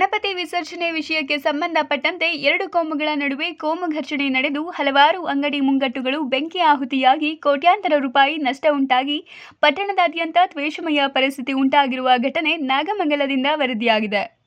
ಗಣಪತಿ ವಿಸರ್ಜನೆ ವಿಷಯಕ್ಕೆ ಸಂಬಂಧಪಟ್ಟಂತೆ ಎರಡು ಕೋಮುಗಳ ನಡುವೆ ಕೋಮು ಘರ್ಷಣೆ ನಡೆದು ಹಲವಾರು ಅಂಗಡಿ ಮುಂಗಟ್ಟುಗಳು ಬೆಂಕಿ ಆಹುತಿಯಾಗಿ ಕೋಟ್ಯಾಂತರ ರೂಪಾಯಿ ನಷ್ಟ ಉಂಟಾಗಿ ಪಟ್ಟಣದಾದ್ಯಂತ ದ್ವೇಷಮಯ ಪರಿಸ್ಥಿತಿ ಉಂಟಾಗಿರುವ ಘಟನೆ ನಾಗಮಂಗಲದಿಂದ ವರದಿಯಾಗಿದೆ.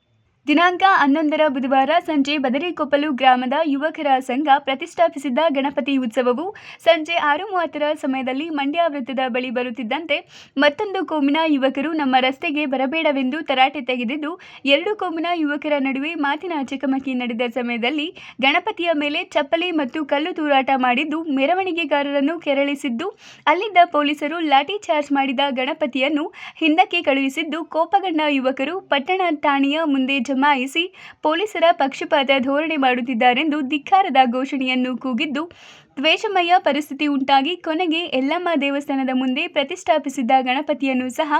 ದಿನಾಂಕ ಹನ್ನೊಂದರ ಬುಧವಾರ ಸಂಜೆ ಬದರಿಕೊಪ್ಪಲು ಗ್ರಾಮದ ಯುವಕರ ಸಂಘ ಪ್ರತಿಷ್ಠಾಪಿಸಿದ್ದ ಗಣಪತಿ ಉತ್ಸವವು ಸಂಜೆ ಆರು ಮೂವತ್ತರ ಸಮಯದಲ್ಲಿ ಮಂಡ್ಯ ವೃತ್ತದ ಬಳಿ ಬರುತ್ತಿದ್ದಂತೆ ಮತ್ತೊಂದು ಕೋಮಿನ ಯುವಕರು ನಮ್ಮ ರಸ್ತೆಗೆ ಬರಬೇಡವೆಂದು ತರಾಟೆ ತೆಗೆದಿದ್ದು, ಎರಡು ಕೋಮಿನ ಯುವಕರ ನಡುವೆ ಮಾತಿನ ಚಕಮಕಿ ನಡೆದ ಸಮಯದಲ್ಲಿ ಗಣಪತಿಯ ಮೇಲೆ ಚಪ್ಪಲಿ ಮತ್ತು ಕಲ್ಲು ತೂರಾಟ ಮಾಡಿದ್ದು, ಮೆರವಣಿಗೆಗಾರರನ್ನು ಕೆರಳಿಸಿದ್ದು, ಅಲ್ಲಿದ್ದ ಪೊಲೀಸರು ಲಾಠಿ ಚಾರ್ಜ್ ಮಾಡಿದ ಗಣಪತಿಯನ್ನು ಹಿಂದಕ್ಕೆ ಕಳುಹಿಸಿದ್ದು, ಕೋಪಗೊಂಡ ಯುವಕರು ಪಟ್ಟಣ ಠಾಣೆಯ ಮುಂದೆ ಜಮಾಯಿಸಿ ಪೊಲೀಸರ ಪಕ್ಷಪಾತ ಧೋರಣೆ ಮಾಡುತ್ತಿದ್ದಾರೆಂದು ಧಿಕ್ಕಾರದ ಘೋಷಣೆಯನ್ನು ಕೂಗಿದ್ದು ದ್ವೇಷಮಯ ಪರಿಸ್ಥಿತಿ ಉಂಟಾಗಿ ಕೊನೆಗೆ ಎಲ್ಲಮ್ಮ ದೇವಸ್ಥಾನದ ಮುಂದೆ ಪ್ರತಿಷ್ಠಾಪಿಸಿದ್ದ ಗಣಪತಿಯನ್ನು ಸಹ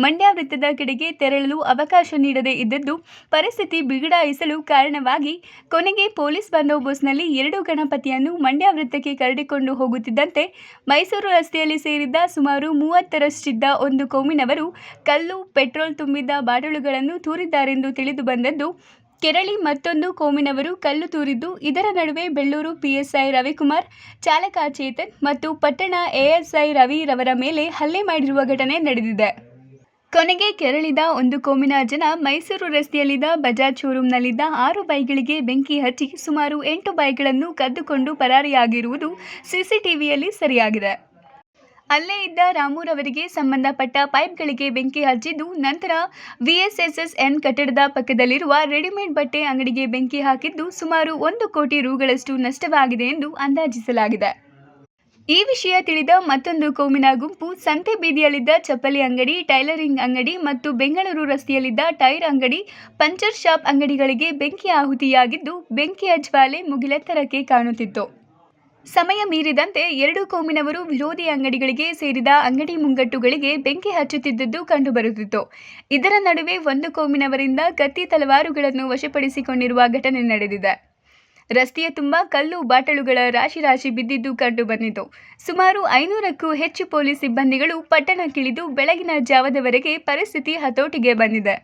ಮಂಡ್ಯ ವೃತ್ತದ ಕಡೆಗೆ ತೆರಳಲು ಅವಕಾಶ ನೀಡದೇ ಇದ್ದದ್ದು ಪರಿಸ್ಥಿತಿ ಬಿಗಡಾಯಿಸಲು ಕಾರಣವಾಗಿ ಕೊನೆಗೆ ಪೊಲೀಸ್ ಬಂದೋಬಸ್ತ್ನಲ್ಲಿ ಎರಡು ಗಣಪತಿಯನ್ನು ಮಂಡ್ಯ ವೃತ್ತಕ್ಕೆ ಕರೆದುಕೊಂಡು ಹೋಗುತ್ತಿದ್ದಂತೆ ಮೈಸೂರು ರಸ್ತೆಯಲ್ಲಿ ಸೇರಿದ್ದ ಸುಮಾರು ಮೂವತ್ತರಷ್ಟಿದ್ದ ಒಂದು ಕೋಮಿನವರು ಕಲ್ಲು, ಪೆಟ್ರೋಲ್ ತುಂಬಿದ್ದ ಬಾಟಲುಗಳನ್ನು ತೂರಿದ್ದಾರೆಂದು ತಿಳಿದು ಬಂದದ್ದು ಕೆರಳಿ ಮತ್ತೊಂದು ಕೋಮಿನವರು ಕಲ್ಲು ತೂರಿದ್ದು, ಇದರ ನಡುವೆ ಬೆಳ್ಳೂರು ಪಿಎಸ್ಐ ರವಿಕುಮಾರ್, ಚಾಲಕ ಚೇತನ್ ಮತ್ತು ಪಟ್ಟಣ ಎಎಸ್ಐ ರವಿ ರವರ ಮೇಲೆ ಹಲ್ಲೆ ಮಾಡಿರುವ ಘಟನೆ ನಡೆದಿದೆ. ಕೊನೆಗೆ ಕೆರಳಿದ ಒಂದು ಕೋಮಿನ ಜನ ಮೈಸೂರು ರಸ್ತೆಯಲ್ಲಿದ್ದ ಬಜಾಜ್ ಶೋರೂಮ್ನಲ್ಲಿದ್ದ ಆರು ಬೈಕ್ಗಳಿಗೆ ಬೆಂಕಿ ಹಚ್ಚಿ ಸುಮಾರು ಎಂಟು ಬೈಕ್ಗಳನ್ನು ಕದ್ದುಕೊಂಡು ಪರಾರಿಯಾಗಿರುವುದು ಸಿಸಿಟಿವಿಯಲ್ಲಿ ಸರಿಯಾಗಿದೆ. ಅಲ್ಲೇ ಇದ್ದ ರಾಮೂರವರಿಗೆ ಸಂಬಂಧಪಟ್ಟ ಪೈಪ್ಗಳಿಗೆ ಬೆಂಕಿ ಹಚ್ಚಿದ್ದು, ನಂತರ ವಿಎಸ್ಎಸ್ಎಸ್ಎನ್ ಕಟ್ಟಡದ ಪಕ್ಕದಲ್ಲಿರುವ ರೆಡಿಮೇಡ್ ಬಟ್ಟೆ ಅಂಗಡಿಗೆ ಬೆಂಕಿ ಹಾಕಿದ್ದು ಸುಮಾರು ಒಂದು ಕೋಟಿ ರುಗಳಷ್ಟು ನಷ್ಟವಾಗಿದೆ ಎಂದು ಅಂದಾಜಿಸಲಾಗಿದೆ. ಈ ವಿಷಯ ತಿಳಿದ ಮತ್ತೊಂದು ಕೋಮಿನ ಗುಂಪು, ಸಂತೆ ಬೀದಿಯಲ್ಲಿದ್ದ ಚಪ್ಪಲಿ ಅಂಗಡಿ, ಟೈಲರಿಂಗ್ ಅಂಗಡಿ ಮತ್ತು ಬೆಂಗಳೂರು ರಸ್ತೆಯಲ್ಲಿದ್ದ ಟೈರ್ ಅಂಗಡಿ, ಪಂಚರ್ ಶಾಪ್ ಅಂಗಡಿಗಳಿಗೆ ಬೆಂಕಿ ಆಹುತಿಯಾಗಿದ್ದು ಬೆಂಕಿಯ ಜ್ವಾಲೆ ಮುಗಿಲೆತ್ತರಕ್ಕೆ ಕಾಣುತ್ತಿತ್ತು. ಸಮಯ ಮೀರಿದಂತೆ ಎರಡು ಕೋಮಿನವರು ವಿರೋಧಿ ಅಂಗಡಿಗಳಿಗೆ ಸೇರಿದ ಅಂಗಡಿ ಮುಂಗಟ್ಟುಗಳಿಗೆ ಬೆಂಕಿ ಹಚ್ಚುತ್ತಿದ್ದುದು ಕಂಡುಬರುತ್ತಿತ್ತು. ಇದರ ನಡುವೆ ಒಂದು ಕೋಮಿನವರಿಂದ ಕತ್ತಿ ತಲವಾರುಗಳನ್ನು ವಶಪಡಿಸಿಕೊಂಡಿರುವ ಘಟನೆ ನಡೆದಿದೆ. ರಸ್ತೆಯ ತುಂಬ ಕಲ್ಲು ಬಾಟಲುಗಳ ರಾಶಿ ರಾಶಿ ಬಿದ್ದಿದ್ದು ಕಂಡು ಬಂದಿತು ಸುಮಾರು ಐನೂರಕ್ಕೂ ಹೆಚ್ಚು ಪೊಲೀಸ್ ಸಿಬ್ಬಂದಿಗಳು ಪಟ್ಟಣಕ್ಕಿಳಿದು ಬೆಳಗಿನ ಜಾವದವರೆಗೆ ಪರಿಸ್ಥಿತಿ ಹತೋಟಿಗೆ ಬಂದಿದೆ.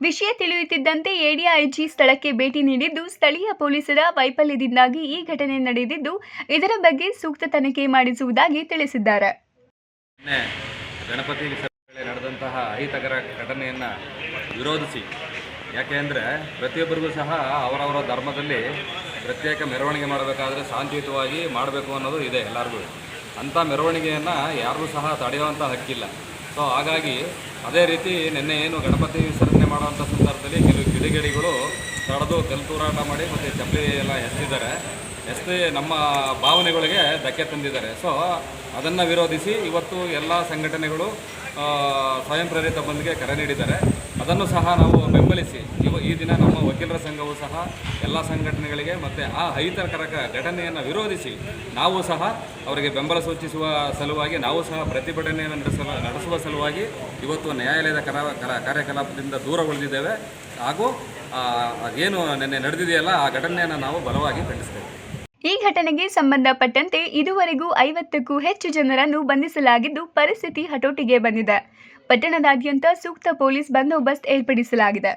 ವಿಷಯ ತಿಳಿಯುತ್ತಿದ್ದಂತೆ ಎಡಿಐಜಿ ಸ್ಥಳಕ್ಕೆ ಭೇಟಿ ನೀಡಿದ್ದು, ಸ್ಥಳೀಯ ಪೊಲೀಸರ ವೈಫಲ್ಯದಿಂದಾಗಿ ಈ ಘಟನೆ ನಡೆದಿದ್ದು, ಇದರ ಬಗ್ಗೆ ಸೂಕ್ತ ತನಿಖೆ ಮಾಡಿಸುವುದಾಗಿ ತಿಳಿಸಿದ್ದಾರೆ. ಗಣಪತಿ ವಿಸರ್ಜನೆ ನಡೆದಂತಹ ಅಹಿತಕರ ಘಟನೆಯನ್ನು ವಿರೋಧಿಸಿ. ಯಾಕೆ ಅಂದರೆ ಪ್ರತಿಯೊಬ್ಬರಿಗೂ ಸಹ ಅವರವರ ಧರ್ಮದಲ್ಲಿ ಪ್ರತ್ಯೇಕ ಮೆರವಣಿಗೆ ಮಾಡಬೇಕಾದ್ರೆ ಶಾಂತಿಯುತವಾಗಿ ಮಾಡಬೇಕು ಅನ್ನೋದು ಇದೆ ಎಲ್ಲರಿಗೂ. ಅಂಥ ಮೆರವಣಿಗೆಯನ್ನು ಯಾರಿಗೂ ಸಹ ತಡೆಯುವಂಥ ಹಕ್ಕಿಲ್ಲ. ಸೊ ಹಾಗಾಗಿ ಅದೇ ರೀತಿ ನಿನ್ನೆ ಏನು ಗಣಪತಿ ವಿಸರ್ಜನೆ ಮಾಡುವಂಥ ಸಂದರ್ಭದಲ್ಲಿ ಕೆಲವು ಕಿಡಿಗೇಡಿಗಳು ತಡೆದು ಕಲ್ತೂರಾಟ ಮಾಡಿ ಮತ್ತು ಚಪ್ಪಲಿ ಎಲ್ಲ ಎಸೆದಿದ್ದಾರೆ. ಎಷ್ಟೇ ನಮ್ಮ ಭಾವನೆಗಳಿಗೆ ಧಕ್ಕೆ ತಂದಿದ್ದಾರೆ. ಸೊ ಅದನ್ನು ವಿರೋಧಿಸಿ ಇವತ್ತು ಎಲ್ಲ ಸಂಘಟನೆಗಳು ಸ್ವಯಂ ಪ್ರೇರಿತ ಬಂದ್ಗೆ ಕರೆ ನೀಡಿದ್ದಾರೆ. ಅದನ್ನು ಸಹ ನಾವು ಬೆಂಬಲಿಸಿ, ಇವ, ಈ ದಿನ ನಮ್ಮ ವಕೀಲರ ಸಂಘವು ಸಹ ಎಲ್ಲ ಸಂಘಟನೆಗಳಿಗೆ ಮತ್ತು ಆ ಅಹಿತಕರಕ ಘಟನೆಯನ್ನು ವಿರೋಧಿಸಿ ನಾವು ಸಹ ಅವರಿಗೆ ಬೆಂಬಲ ಸೂಚಿಸುವ ಸಲುವಾಗಿ, ನಾವು ಸಹ ಪ್ರತಿಭಟನೆಯನ್ನು ನಡೆಸಲು, ನಡೆಸುವ ಸಲುವಾಗಿ ಇವತ್ತು ನ್ಯಾಯಾಲಯದ ಕರ, ಕರ- ಕಾರ್ಯಕಲಾಪದಿಂದ ದೂರ ಉಳಿದಿದ್ದೇವೆ. ಹಾಗೂ ಏನು ನಿನ್ನೆ ನಡೆದಿದೆಯಲ್ಲ, ಆ ಘಟನೆಯನ್ನು ನಾವು ಬಲವಾಗಿ ಖಂಡಿಸ್ತೇವೆ. ಈ ಘಟನೆಗೆ ಸಂಬಂಧಪಟ್ಟಂತೆ ಇದುವರೆಗೂ ಐವತ್ತಕ್ಕೂ ಹೆಚ್ಚು ಜನರನ್ನು ಬಂಧಿಸಲಾಗಿದ್ದು ಪರಿಸ್ಥಿತಿ ಹತೋಟಿಗೆ ಬಂದಿದೆ. ಪಟ್ಟಣದಾದ್ಯಂತ ಸೂಕ್ತ ಪೊಲೀಸ್ ಬಂದೋಬಸ್ತ್ ಏರ್ಪಡಿಸಲಾಗಿದೆ.